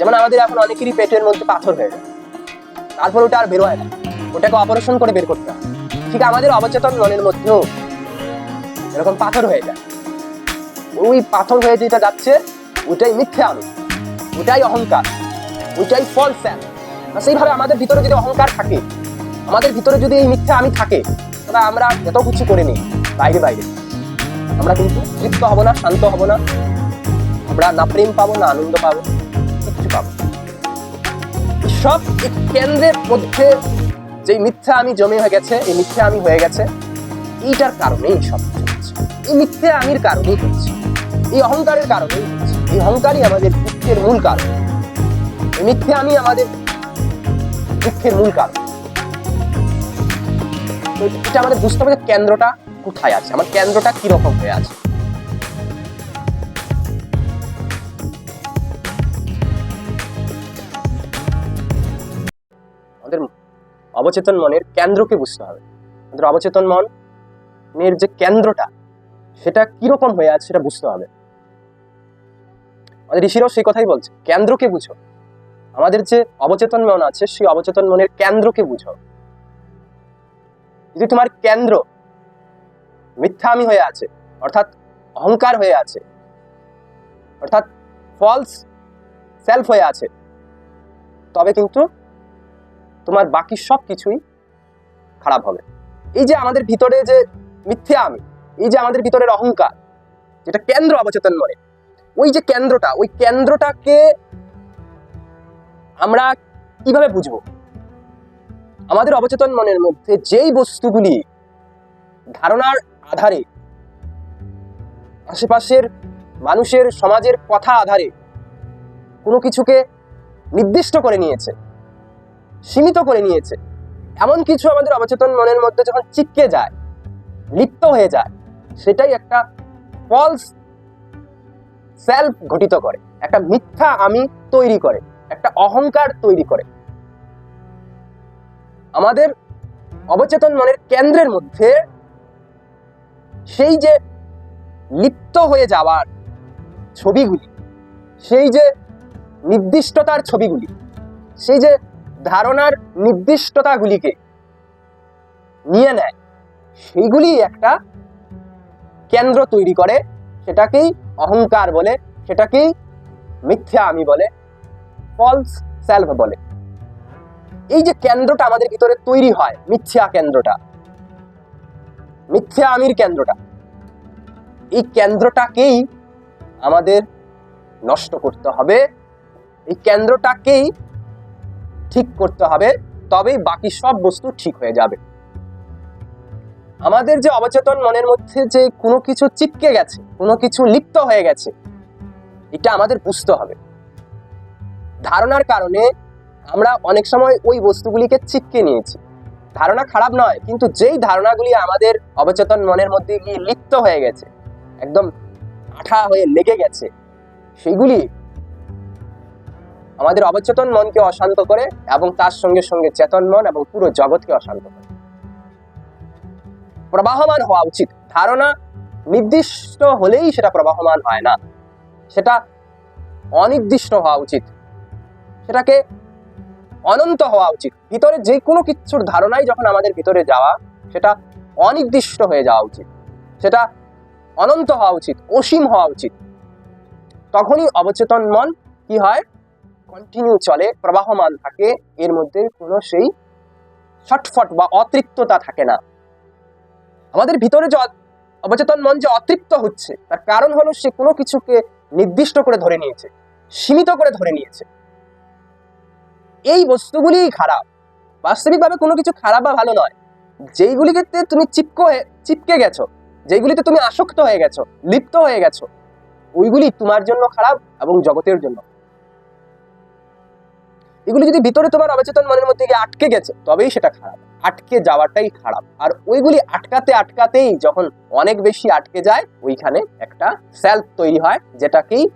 যেমন আমাদের এখন অনেকেরই পেটের মধ্যে পাথর হয়ে যায় তারপর ওটা আর বেরোয় না। ওটাকে অপারেশন করে বের করতে হয় ঠিক আমাদের অবচেতন মনের মধ্যেও এরকম পাথর হয়ে যায়। ওই পাথর হয়ে যেটা যাচ্ছে ওটাই মিথ্যে আমি ওটাই অহংকার। ওইটাই ফল স্যান সেইভাবে আমাদের ভিতরে যদি অহংকার থাকে, আমাদের ভিতরে যদি এই মিথ্যা আমি থাকে তাহলে আমরা এত কিছু করে নিই, বাইরে বাইরে। আমরা কিন্তু তৃপ্ত হব না, শান্ত হব না। আমরা না প্রেম পাবো, না আনন্দ পাবো। পাবো সব কেন্দ্রের মধ্যে যে মিথ্যা আমি জমে হয়ে গেছে, এই মিথ্যা আমি হয়ে গেছে, এইটার কারণেই সব হচ্ছে। এই মিথ্যে আমির কারণেই হচ্ছে। এই অহংকারের কারণেই হচ্ছে। এই অহংকারই আমাদের দুঃখের মূল কারণ। এই মিথ্যে আমি আমাদের দুঃখের মূল কারণ। এটা আমাদের বুঝতে হবে কেন্দ্রটা কোথায় আছে, আমার কেন্দ্রটা কীরকম হয়ে আছে। আমাদের অবচেতন মনের কেন্দ্রকে বুঝতে হবে। আমাদের অবচেতন মনের যে কেন্দ্রটা, সেটা কীরকম হয়ে আছে সেটা বুঝতে হবে। আমাদের ঋষিরাও সেই কথাই বলছে, কেন্দ্রকে বুঝো। আমাদের যে অবচেতন মন আছে, সেই অবচেতন মনের কেন্দ্রকে বুঝো। যদি তোমার কেন্দ্র মিথ্যামি হয়ে আছে, অর্থাৎ অহংকার হয়ে আছে, অর্থাৎ ফলস সেলফ হয়ে আছে, তবে কিন্তু তোমার বাকি সব কিছুই খারাপ হবে। এই যে আমাদের ভিতরে যে মিথ্যে আমি, এই যে আমাদের ভিতরের অহংকার, যেটা কেন্দ্র অবচেতন মনে, ওই যে কেন্দ্রটা, ওই কেন্দ্রটাকে আমরা কীভাবে বুঝব? আমাদের অবচেতন মনের মধ্যে যেই বস্তুগুলি ধারণার আধারে, আশেপাশের মানুষের, সমাজের কথা আধারে কোনো কিছুকে নির্দিষ্ট করে নিয়েছে সীমিত করে নিয়েছে। এমন কিছু আমাদের অবচেতন মনের মধ্যে যখন চিপকে যায়, লিপ্ত হয়ে যায়, সেটাই একটা ফলস সেলফ ঘটিত করে। একটা মিথ্যা আমি তৈরি করে, একটা অহংকার তৈরি করে। আমাদের অবচেতন মনের কেন্দ্রের মধ্যে সেই যে লিপ্ত হয়ে যাওয়ার ছবিগুলি, সেই যে নির্দিষ্টতার ছবিগুলি, সেই যে ধারণার নির্দিষ্টতাগুলিকে নিয়ে নেয়। সেইগুলি একটা কেন্দ্র তৈরি করে, সেটাকেই অহংকার বলে, সেটাকেই মিথ্যা আমি বলে ফলস সেলফ বলে। এই যে কেন্দ্রটা আমাদের ভিতরে তৈরি হয়, মিথ্যা কেন্দ্রটা, মিথ্যা আমির কেন্দ্রটা, এই কেন্দ্রটাকেই আমাদের নষ্ট করতে হবে। এই কেন্দ্রটাকেই ঠিক করতে হবে, তবেই বাকি সব বস্তু ঠিক হয়ে যাবে। আমাদের যে অবচেতন মনের মধ্যে যে কোনো কিছু চিপকে গেছে, কোনো কিছু লিপ্ত হয়ে গেছে, এটা আমাদের বুঝতে হবে। ধারণার কারণে আমরা অনেক সময় ওই বস্তুগুলিকে চিপকে নিয়েছি। ধারণা খারাপ নয়, কিন্তু যেই ধারণাগুলি আমাদের অবচেতন মনের মধ্যে গিয়ে লিপ্ত হয়ে গেছে, একদম আঠা হয়ে লেগে গেছে, সেগুলি আমাদের অবচেতন মনকে অশান্ত করে এবং তার সঙ্গে সঙ্গে চেতন মন এবং পুরো জগৎকে অশান্ত করে। প্রবাহমান হওয়া উচিত। ধারণা নির্দিষ্ট হলেই সেটা প্রবাহমান হয় না। সেটা অনির্দিষ্ট হওয়া উচিত। সেটাকে অনন্ত হওয়া উচিত। ভিতরে যে কোনো কিছুর ধারণাই যখন আমাদের ভিতরে যাওয়া, সেটা অনির্দিষ্ট হয়ে যাওয়া উচিত। সেটা অনন্ত হওয়া উচিত, অসীম হওয়া উচিত। তখনই অবচেতন মন কি হয়? কন্টিনিউ চলে, প্রবাহমান থাকে, এর মধ্যে কোনো সেই ছটফট বা অতৃপ্ততা থাকে না। আমাদের ভিতরে যে অবচেতন মন যে অতৃপ্ত হচ্ছে, তার কারণ হলো সে কোনো কিছুকে নির্দিষ্ট করে ধরে নিয়েছে, সীমিত করে ধরে নিয়েছে। এই বস্তুগুলিই খারাপ। বাস্তবিকভাবে কোনো কিছু খারাপ বা ভালো নয়। যেইগুলি ক্ষেত্রে তুমি চিপকো চিপকে গেছো, যেইগুলিতে তুমি আসক্ত হয়ে গেছো, লিপ্ত হয়ে গেছো, ওইগুলি তোমার জন্য খারাপ এবং জগতের জন্য। এগুলি যদি ভিতরে তোমার অবচেতন মনের মধ্যে গিয়ে আটকে গেছে, তবেই সেটা খারাপ। আটকে যাওয়াটাই খারাপ। আর ওইগুলি আটকাতে আটকাতেই যখন অনেক বেশি আটকে যায়, ওইখানে একটা সেলফ তৈরি হয়, যেটাকেই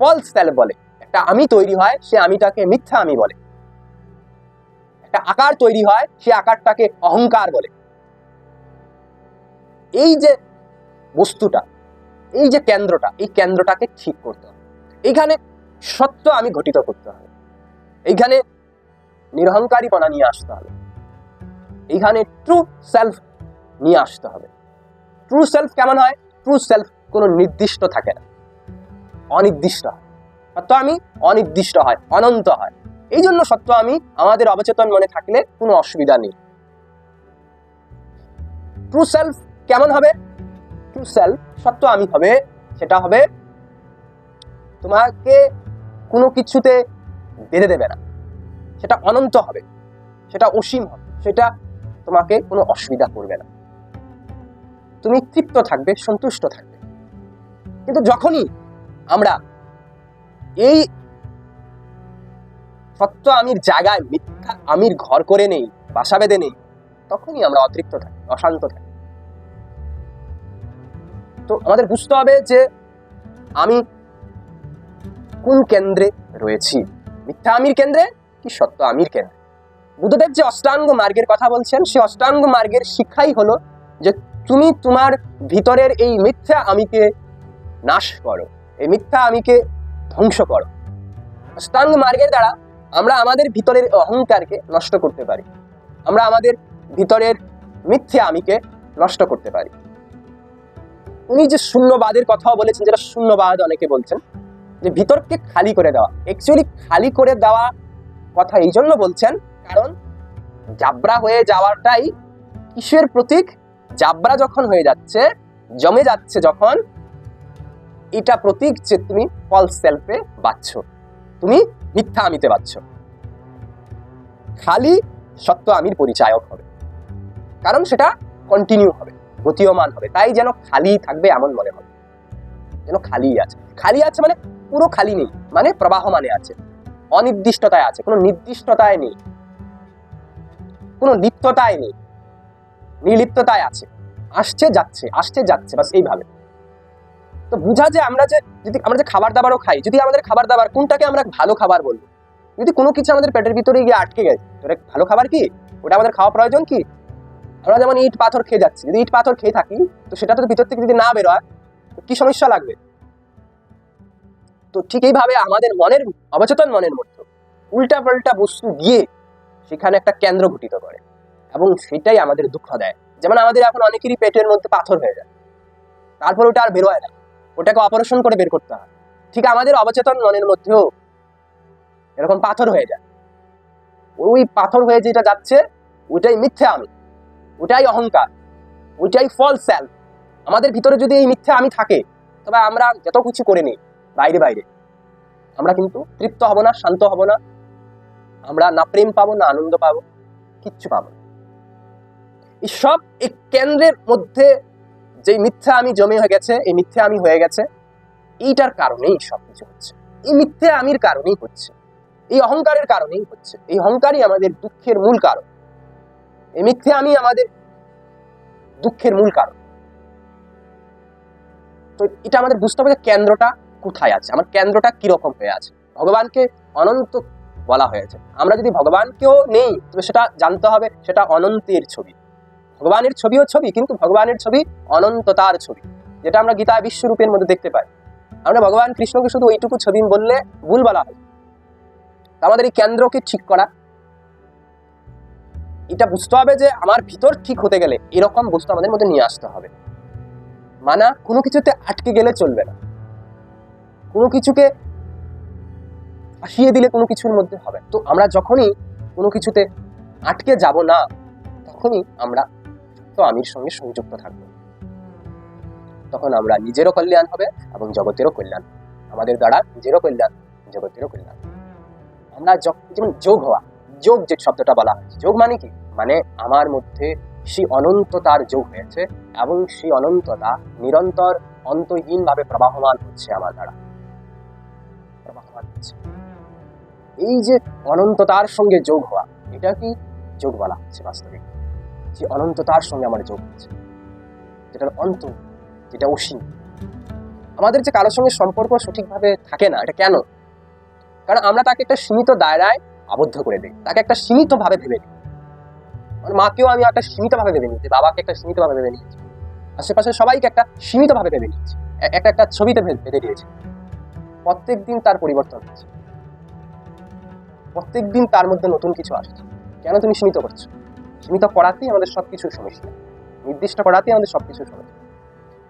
ফলস সেলফ বলে। একটা আমি তৈরি হয়, সে আমিটাকে মিথ্যা আমি বলে। একটা আকার তৈরি হয়, সে আকারটাকে অহংকার বলে। এই যে বস্তুটা, এই যে কেন্দ্রটা, এই কেন্দ্রটাকে ঠিক করতে হবে। এইখানে সত্য আমি ঘটিত করতে হবে। এইখানে নিরহংকারীপনা নিয়ে আসতে হবে। এইখানে ট্রু সেলফ নিয়ে আসতে হবে। ট্রু সেলফ কেমন হয়? ট্রু সেলফ কোনো নির্দিষ্ট থাকে না। অনির্দিষ্ট সত্য আমি অনির্দিষ্ট হয়, অনন্ত হয়। এই জন্য সত্য আমি, আমাদের অবচেতন মনে থাকলে কোনো অসুবিধা নেই। ট্রু সেলফ কেমন হবে? ট্রু সেলফ সত্য আমি হবে, সেটা হবে তোমাকে কোনো কিছুতে বেঁধে দেবে না। সেটা অনন্ত হবে, সেটা অসীম হবে, সেটা তোমাকে কোনো অসুবিধা করবে না। তুমি তৃপ্ত থাকবে, সন্তুষ্ট থাকবে। কিন্তু যখনই আমরা এই সত্য আমির জায়গায় মিথ্যা আমির ঘর করে নেই, বাসা বেঁধে নেই, তখনই আমরা অতৃপ্ত থাকি, অশান্ত থাকি। তো আমাদের বুঝতে হবে যে আমি কোন কেন্দ্রে রয়েছি। মিথ্যা আমির কেন্দ্রে কি সত্য আমির কেন্দ্রে? বুদ্ধদেব যে অষ্টাঙ্গ মার্গের কথা বলছেন সেই অষ্টাঙ্গ মার্গের শিক্ষাই হলো যে তুমি তোমার ভিতরের এই মিথ্যা আমিকে নাশ করো, এই মিথ্যা আমিকে ধ্বংস করো। অষ্টাঙ্গ মার্গের দ্বারা আমরা আমাদের ভিতরের অহংকারকে নষ্ট করতে পারি, আমরা আমাদের ভিতরের মিথ্যে আমিকে নষ্ট করতে পারি। উনি যে শূন্যবাদের কথাও বলেছেন, যেটা শূন্যবাদ অনেকে বলছেন যে ভিতরকে খালি করে দেওয়া। অ্যাকচুয়ালি খালি করে দেওয়া কথা এই জন্য বলছেন, কারণ জাবরা হয়ে যাওয়াটাই কিসের প্রতীক? জাবরা যখন হয়ে যাচ্ছে, জমে যাচ্ছে যখন, এটা প্রতীক যে তুমি ফলস সেলফে বাচ্ছ। তুমি মিথ্যা আমিতে বাচ্ছ। খালি সত্য আমির পরিচায়ক হবে। কারণ সেটা কন্টিনিউ হবে গতীয়মান হবে। তাই যেন খালি থাকবে এমন মনে হবে যেন খালি আছে। খালি আছে মানে পুরো খালি নেই মানে প্রবাহ মানে আছে। অনির্দিষ্টতায় আছে, কোনো নির্দিষ্টতায় নেই। কোনো লিপ্ততায় নেই। নির্লিপ্ততায় আছে। আসছে, যাচ্ছে আসছে, যাচ্ছে, বাস এইভাবে। তো বুঝা যে আমরা যে, যদি আমরা যে খাবার দাবারও খাই, যদি আমাদের খাবার দাবার, কোনটাকে আমরা ভালো খাবার বলব যদি কোনো কিছু আমাদের পেটের ভিতরে গিয়ে আটকে গেছে ওটা ভালো খাবার কি? ওটা আমাদের খাওয়া প্রয়োজন কি? আমরা যেমন ইট পাথর খেয়ে যাচ্ছি, যদি ইট পাথর খেয়ে থাকি, তো সেটা তো ভিতর থেকে যদি না বেরোয়, তো কি সমস্যা লাগবে? তো ঠিক এইভাবে আমাদের মনের অবচেতন মনের মধ্যে উল্টা পাল্টা বস্তু গিয়ে সেখানে একটা কেন্দ্র ঘটিত করে। এবং সেটাই আমাদের দুঃখ দেয়। যেমন আমাদের এখন অনেকেরই পেটের মধ্যে পাথর হয়ে যায়। তারপর ওটা আর বেরোয় না। ওটাকে অপারেশন করে বের করতে হয়। ঠিক আমাদের অবচেতন মনের মধ্যেও এরকম পাথর হয়ে যায়। ওই পাথর হয়ে যেটা যাচ্ছে, ওইটাই মিথ্যে আমি। ওটাই অহংকার। ওইটাই ফল সেল আমাদের ভিতরে যদি এই মিথ্যে আমি থাকে, তবে আমরা যত কিছু করে নিই বাইরে বাইরে। আমরা কিন্তু তৃপ্ত হব না, শান্ত হব না। আমরা না প্রেম পাবো, না আনন্দ পাবো, কিচ্ছু পাবো সব এই কেন্দ্রের মধ্যে যে মিথ্যা আমি জমে হয়ে গেছে, এই মিথ্যে আমি হয়ে গেছে, এইটার কারণেই সব কিছু হচ্ছে। এই মিথ্যে আমির কারণেই হচ্ছে। এই অহংকারের কারণেই হচ্ছে। এই অহংকারই আমাদের দুঃখের মূল কারণ। এই মিথ্যে আমি আমাদের দুঃখের মূল কারণ। তো এটা আমাদের বুঝতে হবে যে কেন্দ্রটা কোথায় আছে? আমার কেন্দ্রটা কীরকম হয়ে আছে? ভগবানকে অনন্ত বলা হয়েছে। আমরা যদি ভগবানকেও নেই, তবে সেটা জানতে হবে, সেটা অনন্তের ছবি। ভগবানের ছবিও ছবি, কিন্তু ভগবানের ছবি অনন্ততার ছবি, যেটা আমরা গীতা বিশ্বরূপের মধ্যে দেখতে পাই। আমরা ভগবান কৃষ্ণকে শুধু ওইটুকু ছবি বললে ভুল বলা হয়। আমাদের এই কেন্দ্রকে ঠিক করা। এটা বুঝতে হবে যে আমার ভিতর ঠিক হতে গেলে এরকম বস্তু আমাদের মধ্যে নিয়ে আসতে হবে। মানা কোনো কিছুতে আটকে গেলে চলবে না। কোনো কিছুকে আসিয়ে দিলে কোনো কিছুর মধ্যে হবে। তো আমরা যখনই কোনো কিছুতে আটকে যাব না, তখনই আমরা তো আমির সঙ্গে সংযুক্ত থাকব। তখন আমরা নিজেরও কল্যাণ হবে এবং জগতেরও কল্যাণ আমাদের দ্বারা নিজেরও কল্যাণ, জগতেরও কল্যাণ আমরা যেমন যোগ হওয়া, যোগ যে শব্দটা বলা হয়, যোগ মানে কি? মানে আমার মধ্যে সেই অনন্ততার যোগ হয়েছে এবং সেই অনন্ততা নিরন্তর অন্তহীনভাবে প্রবাহমান হচ্ছে আমার দ্বারা। এই যে অনন্ততার সঙ্গে যোগ হওয়া, এটা কি যোগ বলা হচ্ছে বাস্তবিক যে অনন্ততার সঙ্গে আমার যোগ হচ্ছে, যেটার অন্ত, যেটা অসীম। আমাদের যে কারোর সঙ্গে সম্পর্ক সঠিকভাবে থাকে না, এটা কেন? কারণ আমরা তাকে একটা সীমিত দায়রায় আবদ্ধ করে দিই, তাকে একটা সীমিত ভাবে নিই। আমার মাকেও আমি একটা সীমিত ভাবে নিয়েছি, বাবাকে একটা সীমিত ভাবে নিয়েছি। আশেপাশে সবাইকে একটা সীমিত ভাবে নিয়েছি একটা একটা ছবিতে ভেবে দিয়েছি। প্রত্যেক দিন তার পরিবর্তন হচ্ছে। প্রত্যেক দিন তার মধ্যে নতুন কিছু আসছে। কেন তুমি সীমিত করছ? সীমিত করাতেই আমাদের সবকিছু সমস্যা। নির্দিষ্ট করাতেই আমাদের সবকিছু সমস্যা।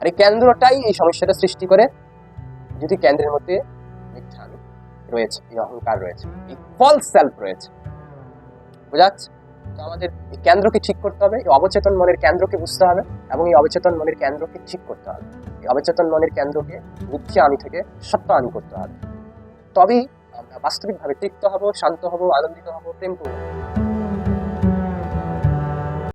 আর এই কেন্দ্রটাই এই সমস্যাটা সৃষ্টি করে যদি কেন্দ্রের মধ্যে মিথ্যা রয়েছে, এই অহংকার রয়েছে, এই ফলস সেলফ রয়েছে। বোঝা যাচ্ছে তো আমাদের এই কেন্দ্রকে ঠিক করতে হবে, এই অবচেতন মনের কেন্দ্রকে বুঝতে হবে এবং এই অবচেতন মনের কেন্দ্রকে ঠিক করতে হবে। এই অবচেতন মনের কেন্দ্রকে মিথ্যা আমি থেকে সত্য আমি করতে হবে। তবেই বাস্তবিকভাবে তৃপ্ত হব শান্ত হব আনন্দিত হব প্রেম করব।